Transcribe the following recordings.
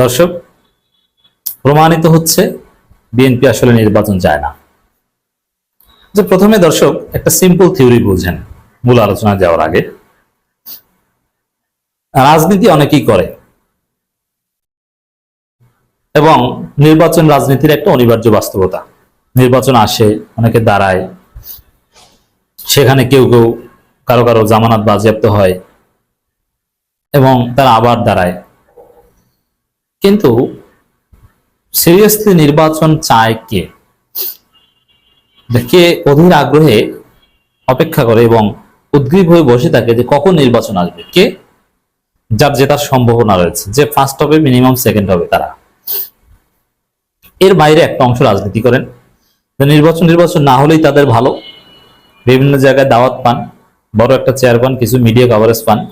দর্শক, প্রমাণিত হচ্ছে বিএনপি আসলে নির্বাচন চায় না। যে প্রথমে দর্শক, একটা সিম্পল থিওরি বুঝেন মূল আলোচনা যাওয়ার আগে। রাজনীতি অনেকেই করে এবং নির্বাচন রাজনীতির একটা অনিবার্য বাস্তবতা। নির্বাচন আসে, অনেকে দাঁড়ায়, সেখানে কেউ কেউ কারও কারও জামানত বাজেয়াপ্ত হয় এবং তারা আবার দাঁড়ায়। কিন্তু সিরিয়াসলি নির্বাচন চায় কে? কে অধীর আগ্রহে অপেক্ষা করে এবং উদ্গ্রীব হয়ে বসে থাকে যে কখন নির্বাচন আসবে? কে? যার জেতার সম্ভাবনা রয়েছে। যে ফার্স্ট হবে মিনিমাম সেকেন্ড হবে তারা। এর বাইরে একটা অংশ রাজনীতি করেন। নির্বাচন নির্বাচন না হলেই তাদের ভালো। বিভিন্ন জায়গায় দাওয়াত পান। বড় একটা চেয়ার পান, কিছু মিডিয়া কভারেজ পান।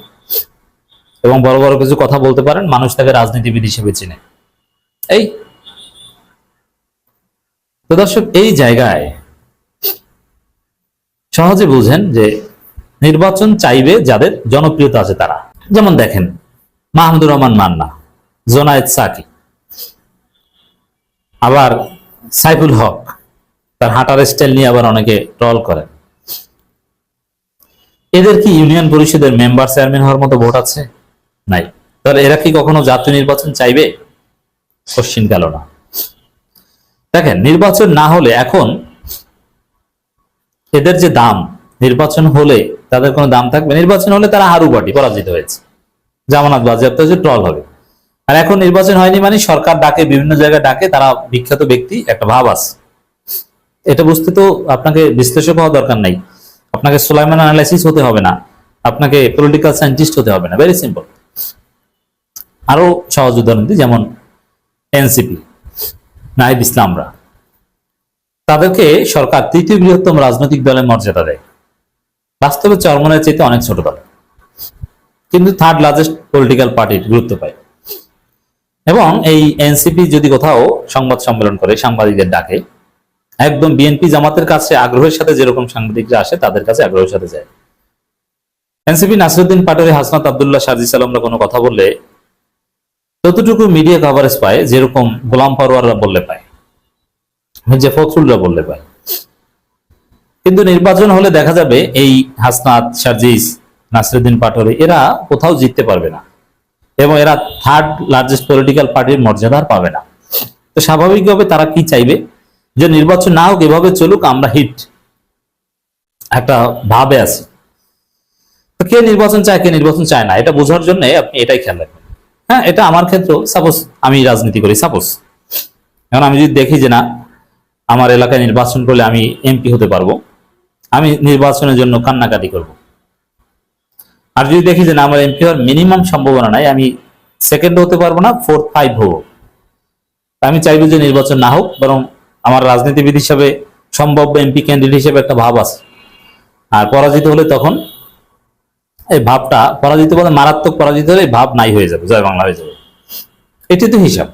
এবং বড় বড় কিছু কথা বলতে পারেন, মানুষ তাকে রাজনীতিবিদ হিসেবে চিনে। এই। তো দর্শক, এই জায়গায় সহজে বুঝেন যে নির্বাচন চাইবে যাদের জনপ্রিয়তা আছে তারা। যেমন দেখেন, মাহমুদুর রহমান মান্না, জোনায়েদ সাকি, আবার সাইফুল হক, তার হাঁটার স্টাইল নিয়ে আবার অনেকে ট্রল করেন। এদের কি ইউনিয়ন পরিষদের মেম্বার চেয়ারম্যান হওয়ার মতো ভোট আছে? নাই। তাহলে এরা কি কখনো জাতীয় নির্বাচন চাইবে? কোশ্চিন গেল না। দেখেন, নির্বাচন না হলে এখন এদের যে দাম, নির্বাচন হলে তাদের কোনো দাম থাকবে? নির্বাচন হলে তারা হারু পার্টি পরাজিত হয়েছে। জামানত বাজেয়াপ্ত হয়েছে ট্রল হবে। আর এখন নির্বাচন হয়নি মানে সরকার ডাকে, বিভিন্ন জায়গায় ডাকে, তারা বিখ্যাত ব্যক্তি, একটা ভাব আছে। এটা বুঝতে তো আপনাকে বিশ্লেষক হওয়া দরকার নাই। আপনাকে সোলাইমান অ্যানালাইসিস হতে হবে না। আপনাকে পলিটিক্যাল সায়েন্টিস্ট হতে হবে না। ভেরি সিম্পল আরও সহজ উদাহরণ দিই, যেমন এনসিপি, নাহিদ ইসলামরা। তাদেরকে সরকার তৃতীয় বৃহত্তম রাজনৈতিক দলের মর্যাদা দেয়। বাস্তবে চরমনের চাইতে অনেক ছোট দল। কিন্তু থার্ড লার্জেস্ট পলিটিক্যাল পার্টির গুরুত্ব পায়। এবং এই এনসিপি যদি কোথাও সংবাদ সম্মেলন করে, সাংবাদিকদের ডাকে, একদম বিএনপি জামাতের কাছে আগ্রহের সাথে যেরকম সাংবাদিকরা আসে, তাদের কাছে আগ্রহের সাথে যায়। এনসিপি নাসিরুদ্দিন পাটোয়ারি, হাসনাত আবদুল্লাহ সাজি সালামরা কোনো কথা বললে ততটুকু মিডিয়া কাভারেজ পায়, যেরকম গোলাম পরোয়াররা বললে পায়, মির্জা ফখরুলরা বললে পায়। কিন্তু নির্বাচন হলে দেখা যাবে এই হাসনাত, সার্জিস, নাসিরুদ্দিন পাটোয়ারি, এরা কোথাও জিততে পারবে না। এবং এরা থার্ড লার্জেস্ট পলিটিক্যাল পার্টির মর্যাদা পাবে না। তো স্বাভাবিকভাবে তারা কি চাইবে? যে নির্বাচন না হোক, এভাবে চলুক, আমরা হিট একটা ভাবে আছি। কে নির্বাচন চায়, কে নির্বাচন চায় না, এটা বোঝার জন্য আপনি এটাই খেয়াল রাখবেন। হ্যাঁ এটা আমার ক্ষেত্রে সাপোজ আমি রাজনীতি করি সাপোজ এখন আমি যদি দেখি যে না, আমার এলাকায় নির্বাচন করলে আমি এমপি হতে পারব, আমি নির্বাচনের জন্য কান্নাকাটি করব। আর যদি দেখি যে না, আমার এমপি হওয়ার মিনিমাম সম্ভাবনা নাই, আমি সেকেন্ড হতে পারব না ফোর্থ ফাইভ হব। আমি চাইব যে নির্বাচন না হোক, বরং আমার রাজনীতিবিদ হিসাবে, সম্ভাব্য এমপি ক্যান্ডিডেট হিসেবে একটা ভাব আছে। আর পরাজিত হলে তখন এই ভাবটা পরাজিত বলে মারাত্মক পরাজিত হলে ভাব নাই হয়ে যাবে, জয় বাংলা হয়ে যাবে। এটি তো হিসাব।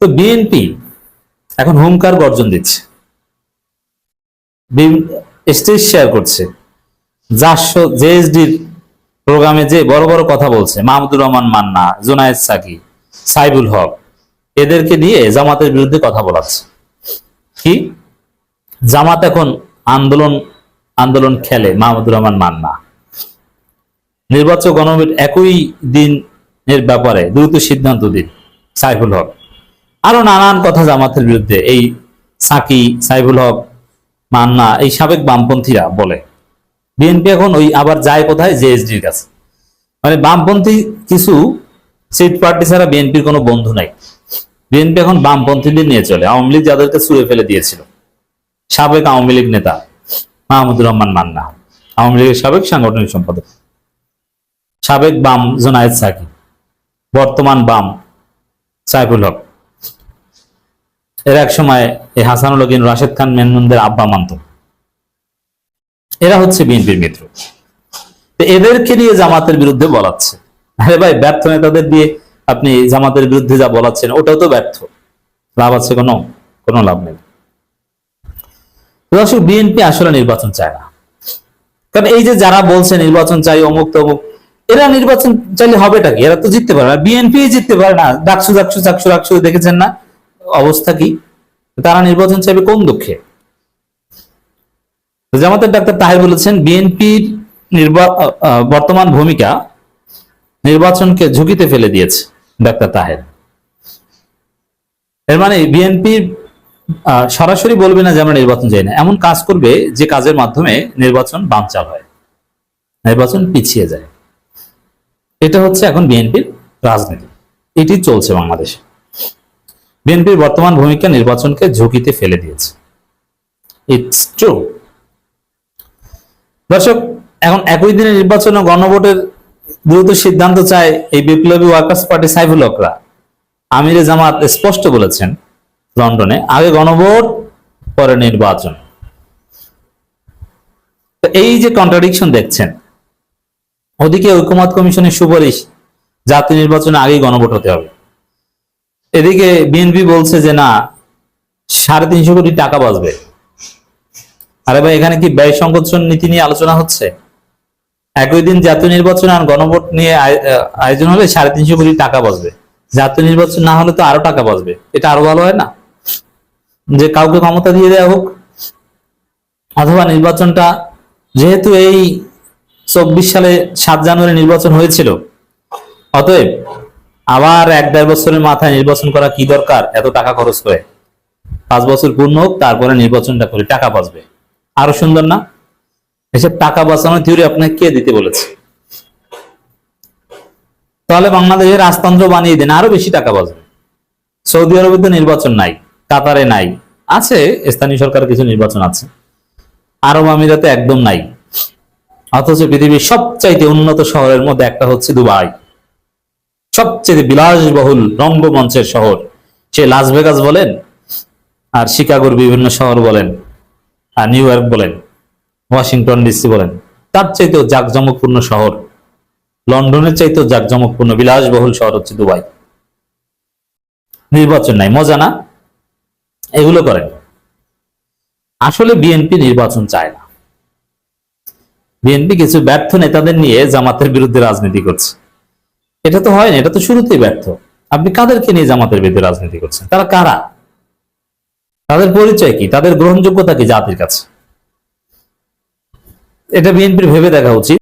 তো বিএনপি এখন হুঙ্কার গর্জন দিচ্ছে। স্টেজ শেয়ার করছে। যাশো জেএসডির প্রোগ্রামে যে বড় বড় কথা বলছে, মাহমুদুর রহমান মান্না, জোনায়েদ সাকি, সাইবুল হক, এদেরকে নিয়ে জামাতের বিরুদ্ধে কথা বলাচ্ছে। কি? জামাত এখন আন্দোলন আন্দোলন খেলে মাহমুদুর রহমান মান্না। নির্বাচক গণভোট একই দিনের ব্যাপারে দ্রুত সিদ্ধান্ত দিন সাইফুল হক। আরও নানান কথা জামাতের বিরুদ্ধে এই সাকি সাইফুল হক, মান্না, এই সাবেক বামপন্থীরা বলে। বিএনপি এখন ওই আবার যায় কোথায়? জেএসডির কাছে। মানে বামপন্থী কিছু সিট পার্টি ছাড়া বিএনপির কোনো বন্ধু নাই। বিএনপি এখন বামপন্থীদের নিয়ে চলে। আওয়ামী লীগ যাদেরকে ছুড়ে ফেলে দিয়েছিল। সাবেক আওয়ামী লীগ নেতা মাহমুদুর রহমান মান্না, আওয়ামী লীগের সাবেক সাংগঠনিক সম্পাদক। সাবেক বাম জোনায়েদ সাকি, বর্তমান বাম সাইফুল হক। এরা এক সময় এই হাসানুল হকিন রাশেদ খান মেনমুনদের আব্বা মানত। এরা হচ্ছে বিএনপির মিত্র। এদেরকে নিয়ে জামাতের বিরুদ্ধে বলাচ্ছে। আরে ভাই, ব্যর্থ নেতাদের দিয়ে আপনি জামাতের বিরুদ্ধে যা বলাচ্ছেন, ওটাও তো ব্যর্থ। লাভ আছে কোনো? কোনো লাভ নেই। দর্শক বিএনপি আসলে নির্বাচন চায় না। কারণ এই যে যারা বলছে নির্বাচন চাই, অমুক তমুক, এরা নির্বাচন চাইলে হবেটা কি? এরা তো জিততে পারে না। বিএনপি জিততে পারে না। ডাকসু ডাকসু, চাকসু, ডাকসু, দেখেছেন না? অবস্থা কি? তারা নির্বাচন চাইবে কোন দুঃখে? জামাতের ডাক্তার তাহের বলেছেন বিএনপির বর্তমান ভূমিকা নির্বাচনকে ঝুঁকিতে ফেলে দিয়েছে ডাক্তার তাহের। এর মানে বিএনপি সরাসরি বলবে না যে আমরা নির্বাচন চাই না। এমন কাজ করবে যে কাজের মাধ্যমে নির্বাচন বানচাল হয়। নির্বাচন পিছিয়ে যায়। এটা হচ্ছে এখন বিএনপির রাজনীতি। এটি চলছে বাংলাদেশে। বিএনপির বর্তমান ভূমিকা নির্বাচনকে ঝুঁকিতে ফেলে দিয়েছে। ইটস ট্রু দর্শক, এখন একই দিনে নির্বাচন ও গণভোটের দ্রুত সিদ্ধান্ত চায় এই বিপ্লবী ওয়ার্কার্স পার্টি সাইফুল হকরা। আমিরে জামাত স্পষ্ট বলেছেন লন্ডনে, আগে গণভোট, পরে নির্বাচন। এই যে কন্ট্রাডিকশন দেখছেন, ওদিকে ঐকমত কমিশনের সুপারিশ, জাতীয় নির্বাচনে আগেই গণভোট হতে হবে। এদিকে বিএনপি বলছে যে না, সাড়ে তিনশো কোটি টাকা বাঁচবে। আরে ভাই, এখানে কি ব্যয় সংকোচন নীতি নিয়ে আলোচনা হচ্ছে? একই দিন জাতীয় নির্বাচন আর গণভোট নিয়ে আয়োজন হলে সাড়ে তিনশো কোটি টাকা বাঁচবে। জাতীয় নির্বাচন না হলে তো আরও টাকা বাঁচবে। এটা আরও ভালো হয় না? যে কাউকে ক্ষমতা দিয়ে দেওয়া হোক, অথবা নির্বাচনটা যেহেতু এই চব্বিশ সালে সাত জানুয়ারি নির্বাচন হয়েছিল, অতএব আবার এক দেড় বছরের মাথায় নির্বাচন করা কি দরকার? এত টাকা খরচ করে। পাঁচ বছর পূর্ণ হোক, তারপরে নির্বাচনটা করে টাকা বাঁচবে। আরও সুন্দর না? এসব টাকা বাঁচানোর থিওরি আপনাকে কে দিতে বলেছে? তাহলে বাংলাদেশের রাজতন্ত্র বানিয়ে দেন, আরও বেশি টাকা বাঁচবে। সৌদি আরবে তো নির্বাচন নাই। কাতারে নাই। আছে, স্থানীয় সরকার কিছু নির্বাচন আছে। আরব আমিরাতে একদম নাই। অথচ পৃথিবীর সবচাইতে উন্নত শহরের মধ্যে একটা হচ্ছে দুবাই। সবচেয়ে বিলাসবহুল রঙ্গমঞ্চের শহর। সে লাস ভেগাস বলেন, আর শিকাগোর বিভিন্ন শহর বলেন, আর নিউ ইয়র্ক বলেন, ওয়াশিংটন ডিসি বলেন, তার চাইতেও জাকজমকপূর্ণ শহর। লন্ডনের চাইতেও জাকজমকপূর্ণ বিলাসবহুল শহর হচ্ছে দুবাই। নির্বাচন নাই, মজা না? এগুলো করেন। আসলে বিএনপি নির্বাচন চায় না। বিএনপি কিছু ব্যর্থ নেতাদের নিয়ে জামাতের বিরুদ্ধে রাজনীতি করছে। এটা তো হয় না, এটা তো শুরুতেই ব্যর্থ। আপনি কাদেরকে নিয়ে জামাতের বিরুদ্ধে রাজনীতি করছেন? তারা কারা? তাদের পরিচয় কি? তাদের গ্রহণযোগ্যতা কি জাতির কাছে? এটা বিএনপির ভেবে দেখা উচিত।